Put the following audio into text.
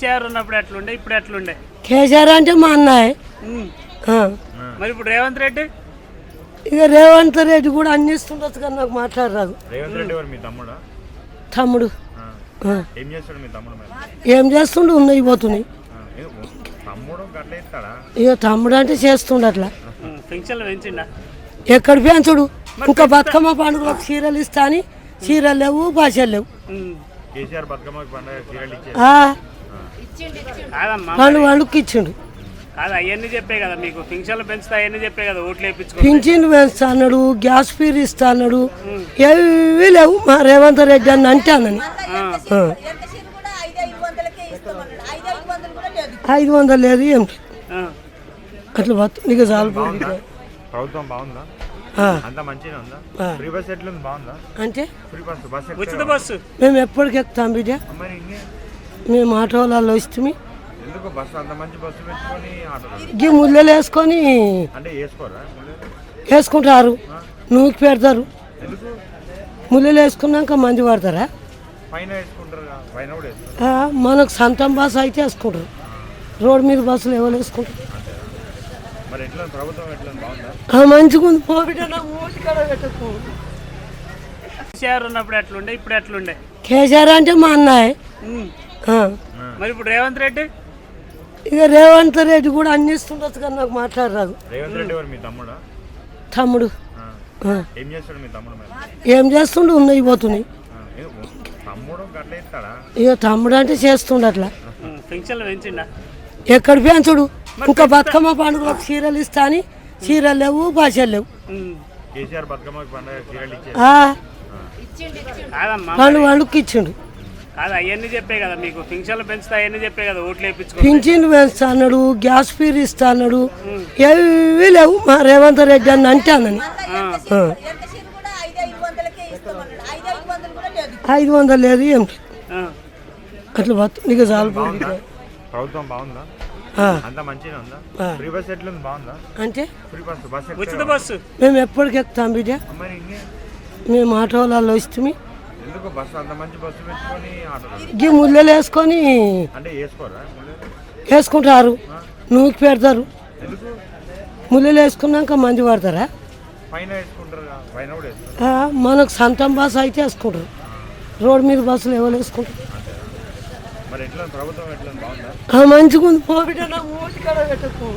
కేసీఆర్ ఉన్నప్పుడు ఎట్లుండే? ఇప్పుడు ఎట్లుండే? కేసీఆర్ అంటే మా అన్నయ్య. మరి ఇప్పుడు రేవంత్ రెడ్డి? ఇక రేవంత్ రెడ్డి కూడా అన్నిస్తుండొచ్చు కానీ నాకు మాట్లాడరాదు. రేవంత్ రెడ్డి గారు మీ తమ్ముడా. ఏం చేస్తాడు మీ తమ్ముడు మరి? ఏం చేస్తుండు? ఉన్నాయి పోతున్నాయి. తమ్ముడు గట్ల ఇస్తాడా? ఇక తమ్ముడు అంటే చేస్తుండు అట్లా. ఉమ్, పెన్షన్లు పెంచిండా? ఎక్కడ పెంచుడు? ఇంకా బతుకమ్మ పండుగలకు చీరలు ఇస్తా అని చీరలు లేవు భాషలు లేవు. ఉమ్. కేసీఆర్ బతుకమ్మకి పండుగ చీరలు ఇచ్చే ఆ, పండుగ పండుగకి ఇచ్చిండు. కాదు అవన్నీ చెప్పే కదా మీకు. పెంచుతా అవన్నీ చెప్పే కదా ఓట్లు వేయించుకో పింఛన్ పెంచుతా అన్నాడు గ్యాస్ ఫీర్ ఇస్తా అన్నాడు. ఏవి లేవు మా రేవంత్ రెడ్డి అని అంటే అన్నని. ఆ. ఎంత సీరు కూడా ఐదు వందలు కూడా లేదు. ఏం. అట్లా బతు నీకు చాలు. ప్రభుత్వం బాగుందా? అంటే? మేము ఎప్పటికి ఎక్కుతాం బిడ్డ. మేము ఆటోలలో ఇస్తుంది ఎందుకు బస్సు అంత మంచి బస్సు పెట్టుకొని ఆటో గీ ముళ్ళలు వేసుకొని వేసుకుంటారు. నూకి పెడతారు. ముళ్ళలు వేసుకున్నాక మంది పడతారా మనకు సొంతం బస్సు అయితే వేసుకుంటారు. రోడ్ మీద బస్సులు ఎవరు వేసుకుంటారు? మంచిగా ఉంది. కేసీఆర్ ఉన్నప్పుడు ఎట్లుండే? ఇప్పుడు ఎట్లుండే? కేసీఆర్ అంటే మా అన్నయ్య. మరి ఇప్పుడు రేవంత్ రెడ్డి? ఇక రేవంత్ రెడ్డి కూడా అన్నిస్తుండొచ్చు కానీ నాకు మాట్లాడరాదు. రేవంత్ రెడ్డి గారు మీ తమ్ముడా. ఏం చేస్తాడు మీ తమ్ముడు మరి? ఏం చేస్తుండు? ఉన్నాయి పోతున్నాయి ఆ, ఏ, తమ్ముడు గట్ల ఇస్తాడా? ఇక తమ్ముడు అంటే చేస్తుండు అట్లా. పెన్షన్లు పెంచిండా? ఎక్కడ పెంచుడు? ఇంకా బతుకమ్మ పండుగలకు చీరలు ఇస్తా అని చీరలు లేవు భాషలు లేవు. ఉమ్. కేసీఆర్ బతుకమ్మకి పండుగ చీరలు ఇచ్చే ఆ, కాదమ్మా పండుగ పండుగకి ఇచ్చిండు. కాదు అవన్నీ చెప్పే కదా మీకు. పెన్షన్లు పెంచుతా అవన్నీ చెప్పే కదా ఓట్లు వేయించుకో పింఛన్ పెంచుతా అన్నాడు గ్యాస్ ఫీర్ ఇస్తా అన్నాడు. ఏవి లేవు మా రేవంత్ రెడ్డి అని అంటే అన్నని ఎంత సీరు ఎంత సీరు కూడా ఐదు వందలు కూడా లేదు ఏం. అట్లా బతు నీకు చాలు. ప్రభుత్వం బాగుందా? అంటే? మేము ఎప్పటికి ఎక్కుతాం బిడ్డ. మేము ఆటోలలో ఇస్తుంది ఎందుకు బస్సు అంత మంచి బస్సు పెట్టుకొని ఆటో గీ ముళ్ళలు వేసుకొని అంటే వేసుకోరా వేసుకుంటారు. నూకి పెడతారు. ముళ్ళలు వేసుకున్నాక మంది పడతారా మనకు సొంతం బస్సు అయితే వేసుకుంటారు. రోడ్ మీద బస్సులు ఎవరు వేసుకుంటారు? మంచిగా ఉంది? పో బిడ్డ నా కాడ పెట్టకు.